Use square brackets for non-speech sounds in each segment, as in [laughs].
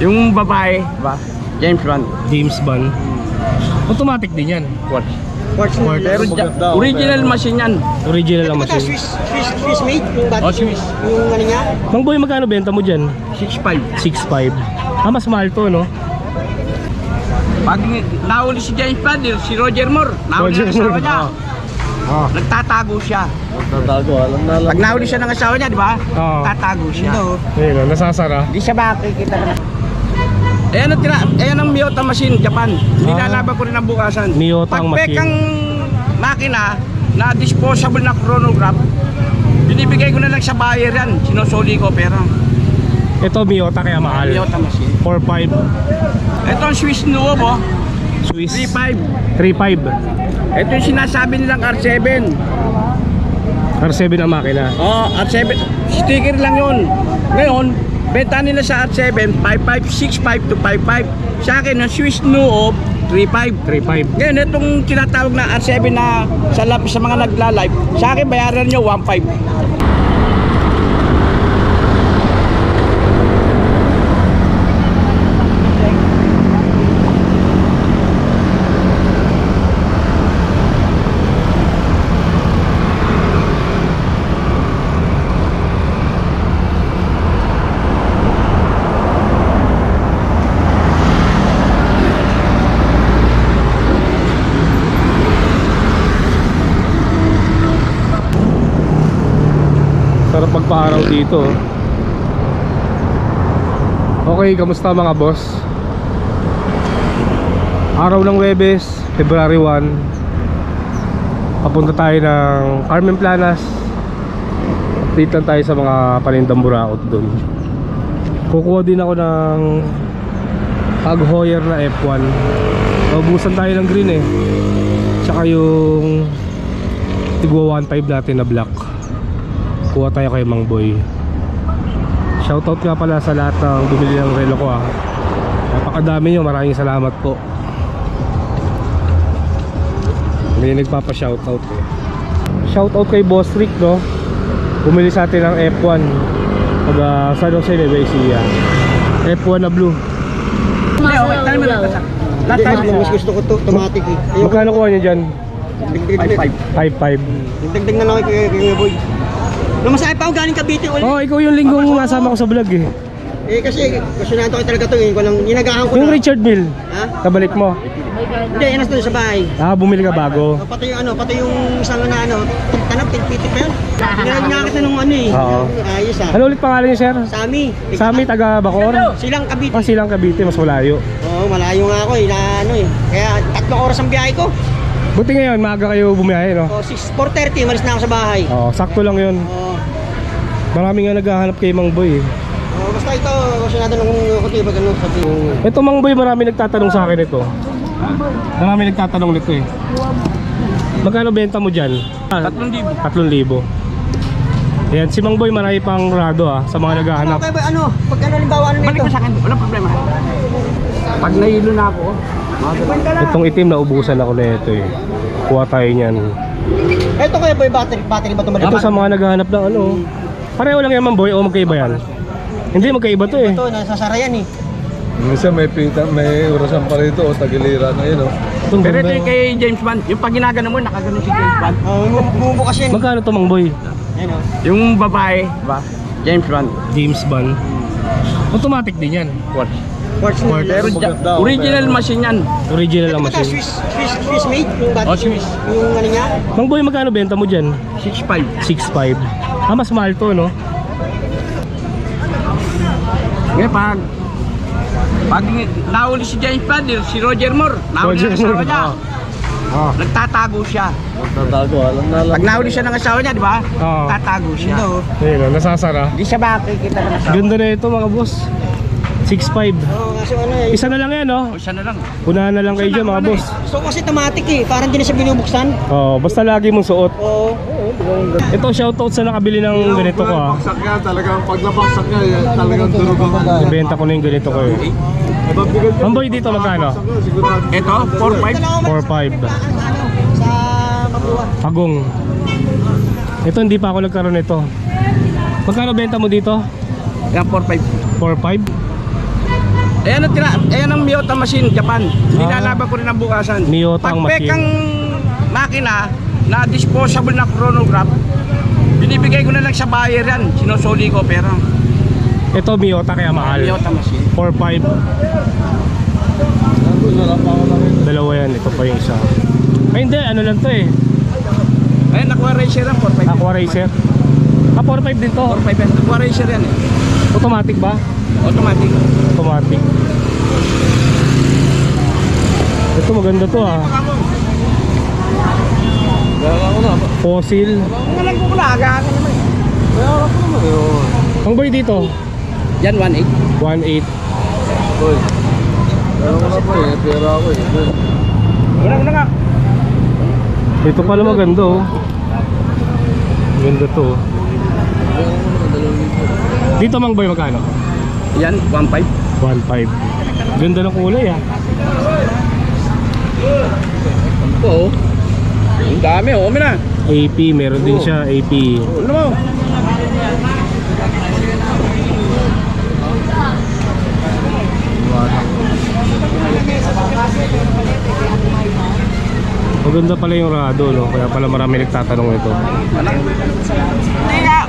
Yung babae, ba? James Bond. James Bond. Automatic din yan. Quartz. Quartz Quartz. Pero ja- original machine yan. Original ka, machine. Swiss, Swiss, Swiss made, yung bat, Oh, Swiss. yung ano niya. Mang boy, magkano benta mo dyan? 6.5. 6.5. Ah, mas mahal to, no? Pag nahuli si James Bond, si Roger Moore, nahuli Roger ng asawa Moore. niya. Ah. Nagtatago siya. Magtatago, alam na alam. Pag nahuli siya ng asawa niya, di ba? Oo. Tatago siya. Ayun, oh, nasasara. Hindi siya makikita na. Ayan ang, tira, ayan ang Miyota machine, Japan. Nilalaban ko rin ang bukasan. Miyota ang machine. pekang makina na disposable na chronograph, binibigay ko na lang sa buyer yan. Sinusuli ko pera. Ito, Miyota kaya mahal. Miyota machine. 4.5. Ito ang Swiss Nuovo, Swiss. 3.5. 3.5. Ito yung sinasabi nilang R7. R7 ang makina. Oh, R7. Sticker lang yun. Ngayon, benta nila sa R7, 5.5, 6.5 to 5.5. Sa akin, ang Swiss Nuov, 3.5. 3.5. Ngayon, itong tinatawag na R7 na sa, sa mga nagla-live, sa akin bayaran nyo 1.5. Magpa-araw dito. Okay, kamusta mga boss? Araw ng Webes, February 1. Papunta tayo ng Carmen Planas. Update lang tayo sa mga panindang buraot doon. Kukuha din ako ng Tag Heuer na F1. Naubusan tayo ng green eh. Tsaka yung Tigwa 1.5 natin na black kuha tayo kay Mang Boy shoutout nga pala sa lahat ng bumili ng relo ko ah napakadami nyo maraming salamat po hindi nagpapa shoutout eh shoutout kay Boss Rick no bumili sa atin ng F1 pag uh, San Jose Nueva Ecija F1 na blue Hindi, okay. Tayo mo lang. Last time, mas gusto ko to, automatic eh. Magkano kuha nyo dyan? dagdag 5.5. 5.5 Dagdag na lang kay kay boy. Lumasakay pa ako galing Cavite ulit. oh ikaw yung linggong nasama ko sa vlog eh Eh kasi, kasunado ko talaga to eh. Walang ginagahan ko yung na. Richard Mill Ha? kabalik mo Hindi, nasa doon sa bahay. ah bumili ka bago O, pati yung ano, pati yung isang na ano, tanap, tilpiti pa yun. Ginagawa kita nung ano eh. Oo. Ayos ah. ano ulit pangalan niyo sir? Sami. Sami taga Bacor Silang Cavite. Ah, silang Cavite, mas malayo. Oo, malayo nga ako eh, na ano eh. Kaya tatlong oras ang biyahe ko. Buti ngayon, maaga kayo bumiyahe, no? O, 6, 4.30, malis na ako sa bahay. Oo, sakto lang yun. Oo. Marami nga naghahanap kay Mang Boy. eh. Oh, basta ito, kasunado ng kuti pag ano, sabi. Ito Mang Boy, marami nagtatanong sa akin ito. Marami nagtatanong nito eh. Magkano benta mo dyan? Ah, 3,000. 3,000. Ayan, si Mang Boy marami pang rado ah, sa mga Ano, naghahanap. okay ba, ano, pag ano, limbawa ano Balik nito? mo sa akin, wala problema. Pag nahilo na ako, Itong itim na ubusan ako na ito eh. Kuha tayo niyan. Ito kaya boy, battery, battery ba ito Ito sa mga naghahanap ng ano. Pareho lang yan Boy o magkaiba yan? Hindi, magkaiba to eh. Ito, nasasara yan eh. Minsan may pita, may orasan pa rito o tagiliran na yun o. Pero ito yung kay James Bond. Yung pag ginagano mo, nakagano si James Bond. Oh, bumubukas yan. Magkano to Mang Boy? Yan oh. Yung babae, ba? James Bond. James Bond. Automatic din yan. Quartz. Ja- original machine yan. Original ka, machine. Swiss, Swiss, Swiss made, yung bat, Oh, Swiss. yung ano niya. Mang boy, magkano benta mo dyan? 6.5. 6.5. Ah, mas mahal to, no? Ngayon pag pag nahuli si James Bond, si Roger Moore, nahuli Roger ng asawa Moore. niya. Ah. Nagtatago siya. Magtatago, alam na alam. Pag nahuli siya ng asawa niya, di ba? Oo. Tatago siya. Ito. Ayun, oh, nasasara. Hindi siya makikita ng asawa. Ganda na ito, mga boss. 6.5. Oo, kasi ano eh. Isa na lang yan, no? O siya na lang. Unahan na lang kayo dyan, mga boss. So kasi automatic eh, parang di na siya binubuksan. Oh, basta lagi mong suot. Oo. Ito, shoutout sa nakabili ng ganito ko, ah. Pagsak nga, talagang paglabaksak nga, yan, talagang durog ang Ibenta ko na yung ganito ko, eh. Mang boy, dito magkano? Ito, 4.5. 4.5. Ano, sa Mapua. Pagong. Ito, hindi pa ako nagkaroon nito. Magkano benta mo dito? Yan, 4.5. 4.5? Ayan ang, tira, ayan ang Miyota machine, Japan. Nilalaban ko rin ang bukasan. Miyota ang machine. ang makina na disposable na chronograph, binibigay ko na lang sa buyer yan. Sinusuli ko pera. Ito Miyota kaya mahal. Miyota machine. 4.5. Dalawa yan. Ito pa yung isa. Ay hindi, ano lang to eh. Ayan, Aqua Racer yan, 4.5. Aqua Racer. Ah, 4.5 din to. 4.5 yan. Aqua Racer yan eh. Automatic ba? Automatic. Automatic. Ito maganda to ah. Fossil. Ang alam ko pala, agahan ka naman eh. Ang boy dito, Yan, 1.8. 1.8. Boy. Pero ko na po eh, pera ako eh. Una ko na nga. Ito pala maganda oh. Ganda to. oh. Dito mang boy magkano? Yan, 1.5. 1.5. Ganda ng kulay ah. Oo. Ang dami, oh. Na. AP, meron din siya AP. Ano mo? Maganda pala yung Rado no, kaya pala marami nagtatanong ito. Anak. Hindi nga.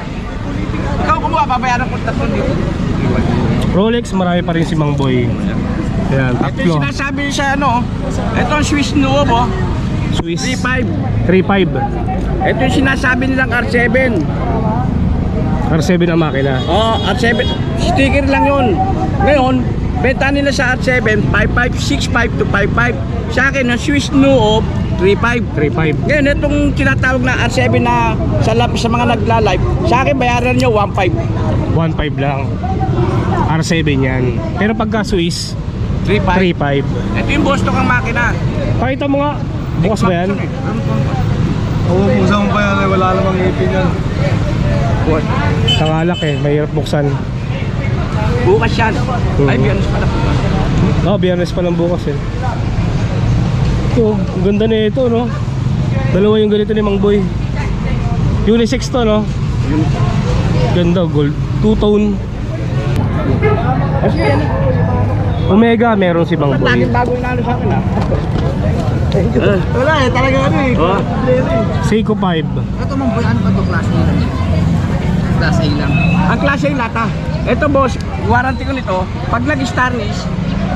Ikaw kumuha, babayaran ko tatlo dito. Rolex, marami pa rin si Mang Boy. Ayan, Ito tatlo. yung sinasabi sa ano, ito ang Swiss Nuovo, oh. Swiss 3.5. 3.5. Ito yung sinasabi nilang R7. R7 ang makina. Oh, R7. Sticker lang yun. Ngayon, benta nila sa R7, 55, 65 to 55. Sa akin, ang Swiss Nuovo, 3.5. 3.5. Ngayon, itong tinatawag na R7 na sa, lab- sa mga nagla-live, sa akin bayaran nyo 1.5. 1.5 lang. R7 yan. Pero pagka Swiss, 3.5. 3.5. Ito yung Boston ang makina. Pakita mo nga. Bukas ba yan? Oo, pusang pa yan eh, wala namang ipin yan. Tangalak eh, mahirap buksan. Bukas yan. Ay, biyernes pala. Oh, biyernes pa lang bukas eh. Ito, ang ganda na ito, no? Dalawa yung ganito ni Mang Boy. Unisex to, no? Ganda, gold. Two-tone. Omega, meron si Mang Boy. Bago yung nalo sa akin ah. Wala eh, talaga ano eh. Oh. Seiko 5. Ito mong boy, ano ba ito class A lang? Class A lang. Ang klase yung lata. Ito boss, warranty ko nito, pag nag-starnish,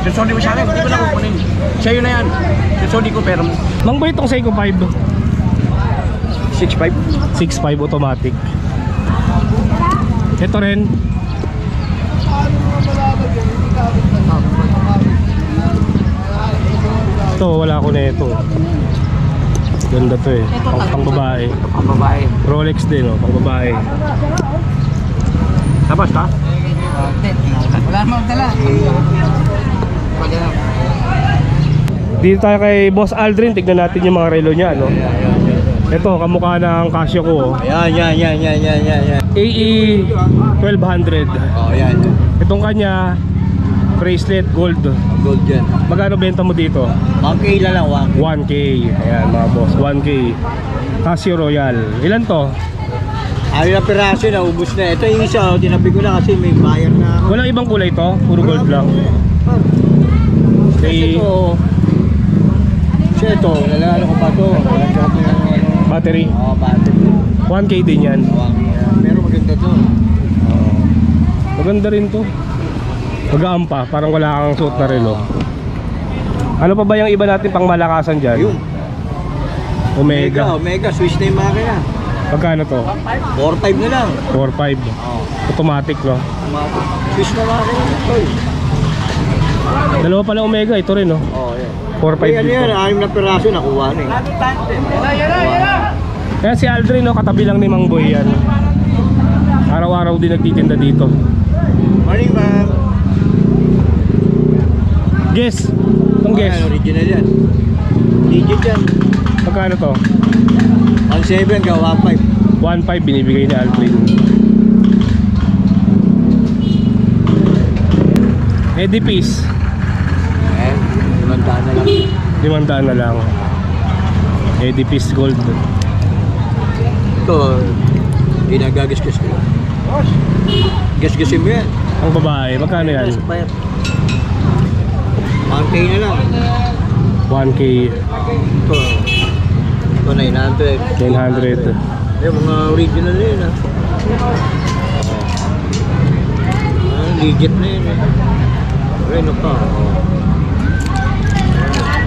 susuli mo sa akin, hindi ko na kukunin. Sa'yo na yan. Susuli ko pero mo. Mang Boy itong Seiko 5. 6.5. 6.5 automatic. Ito rin. Ito, wala ko na ito. Ganda to eh. Pang, pang babae. Ang babae. Rolex din oh, pang babae. Tapos ta? Wala namang dala. Dito tayo kay Boss Aldrin, tignan natin yung mga relo niya, no? Ito, kamukha ng Casio ko, oh. Yan, yan, yan, yan, yan, yan, yan. AE 1200. Oh, yan. Itong kanya, bracelet gold. Gold yan. Magkano benta mo dito? 1K lang lang, 1K. 1K. Ayan mga boss, 1K. Casio Royal. Ilan to? Ayaw na piraso na, ubus na. Ito yung isa, oh, tinabi ko na kasi may buyer na. Walang ibang kulay to? Puro gold lang. Kasi Okay. ito, kasi ito, lalalo ko pa ito. Ko yung ano. Battery. Oo, battery. 1K din yan. Pero maganda to. Maganda rin to. Magaan pa, parang wala kang suot na relo. Ano pa ba yung iba natin pang malakasan dyan? Yun. Omega. Omega, Swiss na yung makina. Pagkano to? 4.5 na lang. 4.5. Oo. Automatic, no? Swiss na makina. Dalawa pala Omega, ito rin, no? Oo, yan. 4.5 Ay, ano yan, anim na piraso, nakuha na eh. Kaya si Aldrin, no, katabi lang ni Mang Boy yan. Araw-araw din nagtitinda dito. Morning, ma'am. Guess. Itong guess. Ayan, original yan. Digit yan. Pagkano to? 1.7 ka, 1.5. 1.5 binibigay ni Aldrin. Edipice. Eh, limandaan na lang. Limandaan na lang. Edipice Gold. Ito, ginagagasgas ko. Gasgasin mo yan. Ang babae, magkano yan? Bayad. 1K na lang. 1K, Ito. Ito 900. 900. Yung mga original na yun ah. Ah, legit na yun eh. Reno pa. Oh.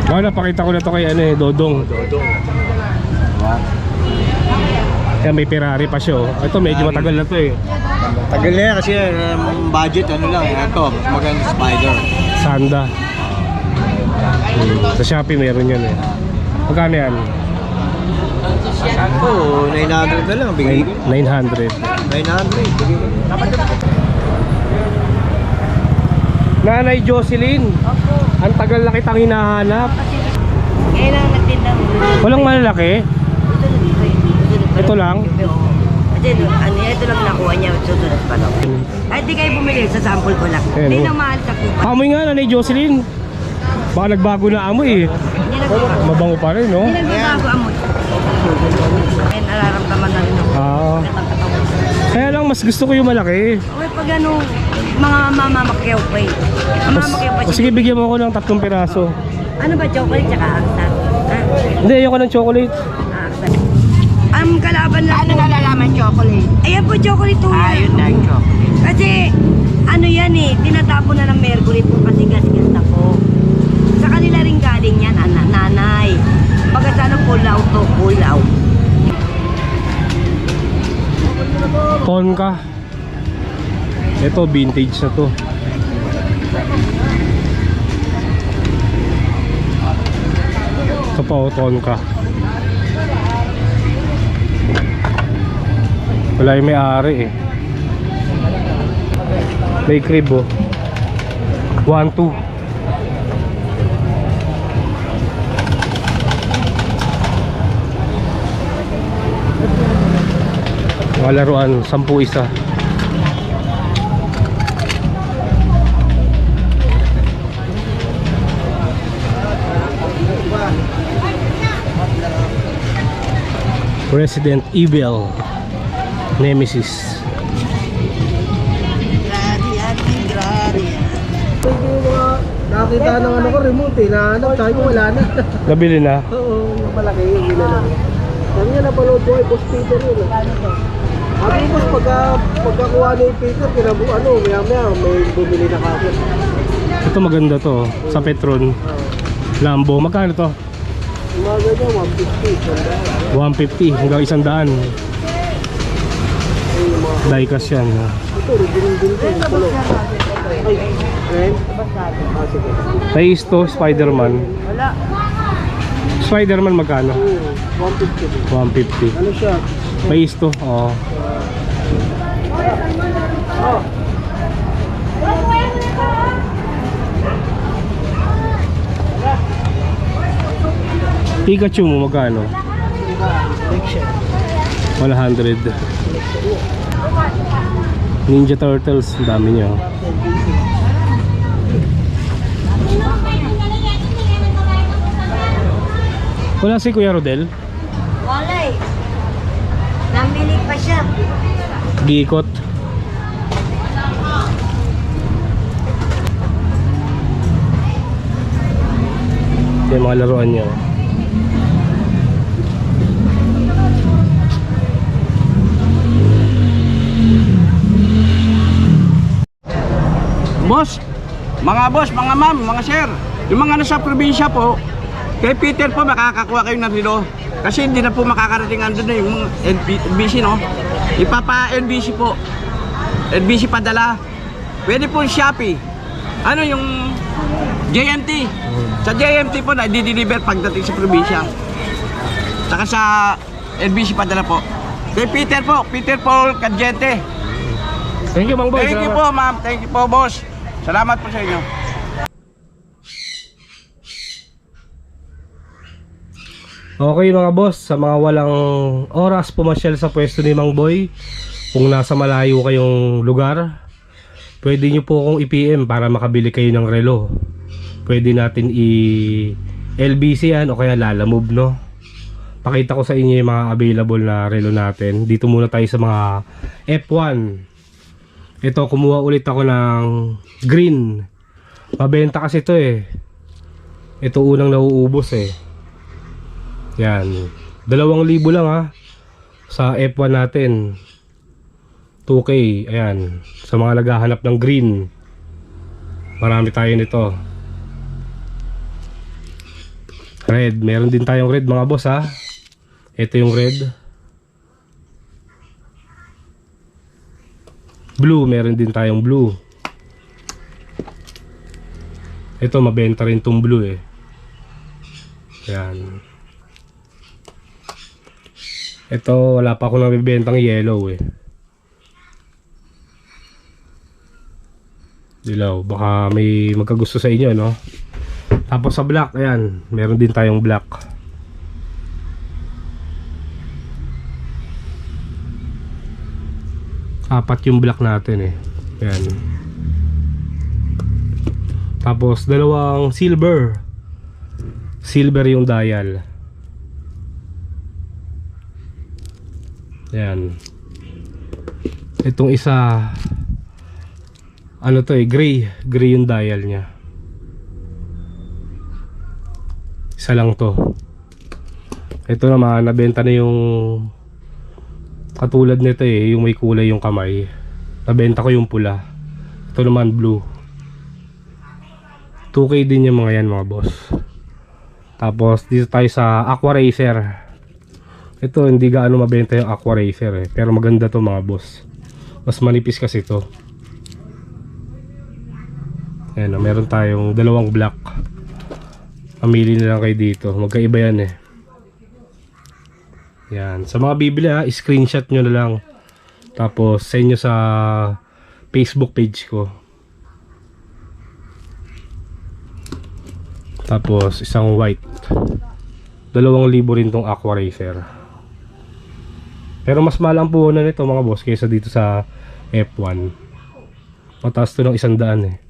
Baka napakita ko na to kay ano eh, Dodong. Dodong. Kaya may Ferrari pa siya oh. Ito medyo matagal na to eh. Tagal na yan kasi um, budget ano lang eh. Ito, maganda spider. Sanda. Hmm. Sa Shopee meron yan eh. Magkano yan? Ito, 900 na lang. Bigay ko. 900. 900. Bigay ko. Nanay Jocelyn. Ang tagal na kitang hinahanap. Ngayon lang nagtinda mo. Walang malalaki. Ito lang? Kasi ano, ito lang nakuha niya, susunod pa lang. Ay, di kayo bumili, sa sample ko lang. Hindi oh. na mahal sa kupa. Amoy nga Nanay Jocelyn. Baka nagbago na amoy eh. Mabango pa rin no? Hindi nagbabago amoy. Ay, nararamdaman na rin ako. Ah. Kaya lang mas gusto ko yung malaki. Okay, pag ano, mga mamamakyaw pa eh. Ang mamamakyaw pa o sige bigyan mo ako ng tatlong piraso. Ano ba, chocolate tsaka aksan? Ha? Hindi, ayoko ng chocolate. Aksan. Ang kalaban lang Ano nalalaman chocolate? Ayan po, chocolate po yan. Ayun na, chocolate. Kasi, ano yan eh, tinatapo na ng mercury po kasi gas-gas na po. Sa kanila rin galing yan, ana, nanay. Pagka sana pulaw to, pulaw. Tonka. Ito, vintage na to. Ito pa oh, Tonka. Wala yung may-ari eh. May crib oh. 1, 2. Mga laruan, 10 isa. Resident Evil Nemesis Nakita ng ano ko, remote eh. Nahanap, sabi ko wala na. [laughs] Nabili na Oo, yung malaki yung ginala. Sabi nga napanood ko ay Boss Peter yun. eh. Sabi ko, boss, pagka, pagkakuha ni Peter, kinabu, ano, maya maya, may bumili na kagad. Ito maganda to Sa Petron Lambo Magkano to? Yung mga ganyan, 150, 150 sanda. hanggang 100 Ay, yung mga, Diecast yan oh. ito, original din ito. Ay, friend? Spider-Man Wala. Spider-Man magkano? Oo, 150 din. 150 Ano siya? To oh. Oh, Pikachu mo magkano? collection. 100 Ninja Turtles dami niya oh. Wala si Kuya Rodel Wala eh. Namili pa siya. Giikot yung mga laruan niya oh. Boss, mga boss, mga ma'am, mga sir, yung mga nasa probinsya po, kay Peter po makakakuha kayo ng relo. Kasi hindi na po makakarating andun na yung NBC, no? Ipapa NBC po. NBC padala. Pwede po Shopee. Ano yung JMT? Sa JMT po na di-deliver pagdating sa probinsya. Saka sa NBC padala po. Kay Peter po, Peter Paul Cadjente. Thank you Mang Boy Thank you po, ma'am. Thank you po, boss. Salamat po sa inyo. Okay mga boss, sa mga walang oras pumasyal sa pwesto ni Mang Boy, kung nasa malayo kayong lugar, pwede nyo po akong i-PM para makabili kayo ng relo. Pwede natin i LBC yan o kaya Lalamove no. Pakita ko sa inyo yung mga available na relo natin. Dito muna tayo sa mga F1. Ito, kumuha ulit ako ng green. Mabenta kasi ito eh. Ito unang nauubos eh. Yan. Dalawang libo lang ha. Sa F1 natin. 2K. Ayan. Sa mga naghahanap ng green. Marami tayo nito. Red. Meron din tayong red mga boss ha. Ito yung red. Blue. Meron din tayong blue. Ito mabenta rin tong blue eh. Yan. Ito wala pa akong nabibentang yellow eh. Dilaw, baka may magkagusto sa inyo no. Tapos sa black, ayan, meron din tayong black. Apat yung black natin eh. Ayan. Tapos dalawang silver. Silver yung dial. Yan. Itong isa ano to eh, gray. Gray yung dial niya. Isa lang to. Ito naman, nabenta na yung katulad nito eh, yung may kulay yung kamay. Nabenta ko yung pula. Ito naman blue. 2K din yung mga yan mga boss. Tapos dito tayo sa Aqua Racer. Ito hindi gaano mabenta yung Aqua Racer eh. Pero maganda to mga boss. Mas manipis kasi to. Ayan meron tayong dalawang black. Pamili na lang kayo dito. Magkaiba yan eh. Yan. Sa mga bibili ha, screenshot nyo na lang. Tapos send nyo sa Facebook page ko. Tapos isang white. Dalawang libo rin tong Aqua Racer. Pero mas mahal ang puhunan nito mga boss kaysa dito sa F1. Mataas to ng isang daan eh.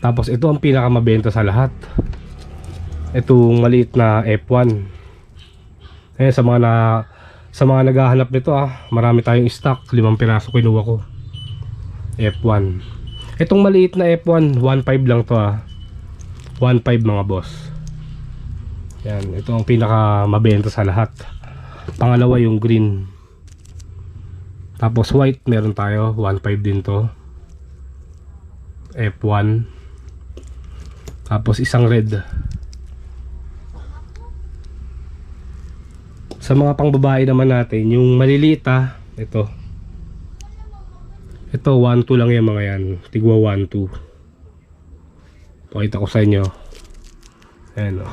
Tapos ito ang pinakamabenta sa lahat. Itong maliit na F1. Eh sa mga na sa mga naghahanap nito ah, marami tayong stock, limang piraso kinuha ko. F1. Itong maliit na F1, 1.5 lang to ah. 1.5 mga boss. Yan, ito ang pinaka mabenta sa lahat. Pangalawa yung green. Tapos white meron tayo, 1.5 din to. F1. Tapos isang red. Sa mga pangbabae naman natin, yung maliliit ah, ito. Ito 1.2 lang yung mga yan. Tigwa 1.2. Pakita ko sa inyo. Ayan o.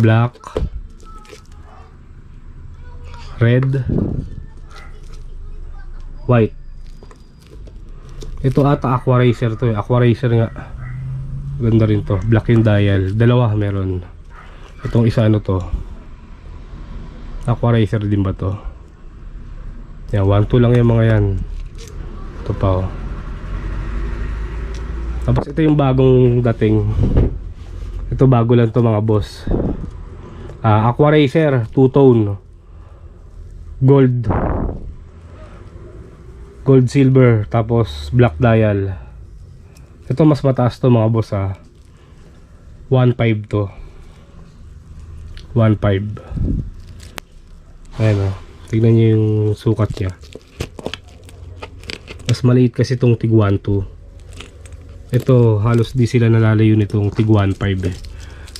Black. Red. White. Ito ata Aqua Racer to eh. Aqua Racer nga. Ganda rin to. Black yung dial. Dalawa meron. Itong isa ano to. Aqua Racer din ba to? Yan, 1-2 lang yung mga yan. Ito pa oh. Tapos ito yung bagong dating. Ito bago lang to mga boss. Ah, Aqua Racer, two-tone. Gold. Gold silver tapos black dial. Ito mas mataas to mga boss ah. 1.5 to. 1.5. Ayan oh. Tignan niyo yung sukat niya. Mas maliit kasi itong tig 1.2. Ito, halos di sila nalalayo nitong tig 1.5 eh.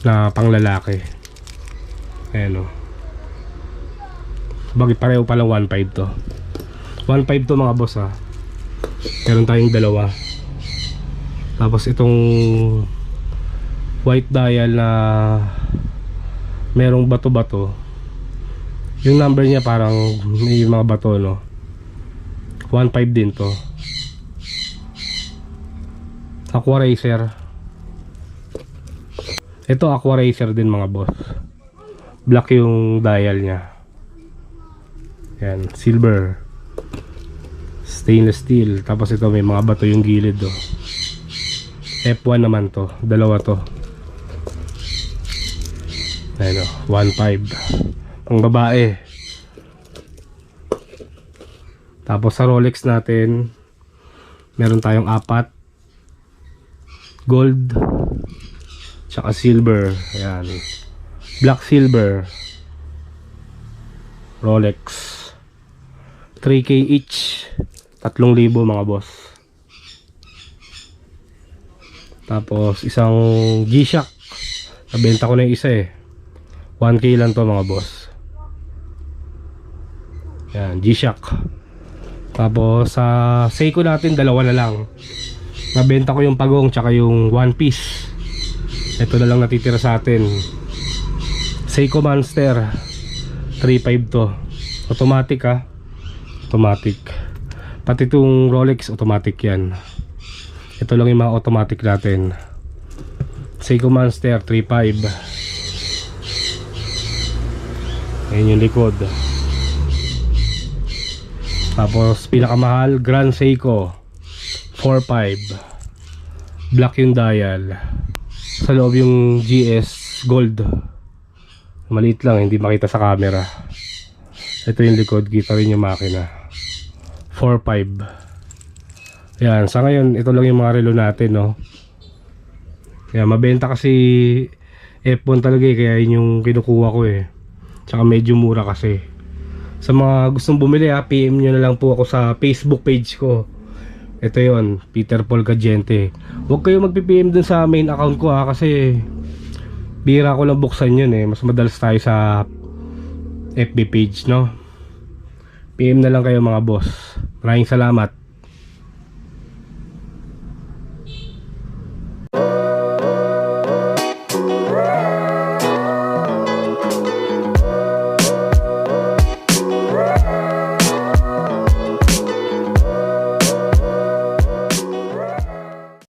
Na panglalaki. Ayan o. Bagay pareho palang 1.5 to. 1.5 to mga boss ha. Meron tayong dalawa. Tapos itong white dial na merong bato-bato. Yung number niya parang may mga bato no. 1.5 din to. Aqua Racer. Ito Aqua Racer din mga boss. Black yung dial niya. Yan, silver. Stainless steel. Tapos ito may mga bato yung gilid do. F1 naman to. Dalawa to. Ayun o, 1.5. Ang babae. Tapos sa Rolex natin, meron tayong apat. gold tsaka silver ayan black silver Rolex 3k each 3,000 mga boss. Tapos isang G-Shock. Nabenta ko na yung isa eh. 1k lang to mga boss. Yan G-Shock. Tapos sa Seiko natin dalawa na lang. Nabenta ko yung pagong tsaka yung one piece. Ito na lang natitira sa atin. Seiko Monster 3.5 to. Automatic ha automatic pati itong Rolex automatic yan. Ito lang yung mga automatic natin. Seiko Monster 3.5 Ayan yung likod. Tapos pinakamahal Grand Seiko 4.5 Black yung dial. Sa loob yung GS Gold. Maliit lang hindi makita sa camera. Ito yung likod kita rin yung makina 4.5 Yan sa ngayon ito lang yung mga relo natin no Kaya mabenta kasi F1 talaga eh kaya yun yung kinukuha ko eh Tsaka medyo mura kasi sa mga gustong bumili ha, PM nyo na lang po ako sa Facebook page ko. Ito yon Peter Paul Gadiente. Huwag kayo magpi-PM dun sa main account ko ha, kasi bira ko lang buksan yun eh. Mas madalas tayo sa FB page, no? PM na lang kayo mga boss. Maraming salamat.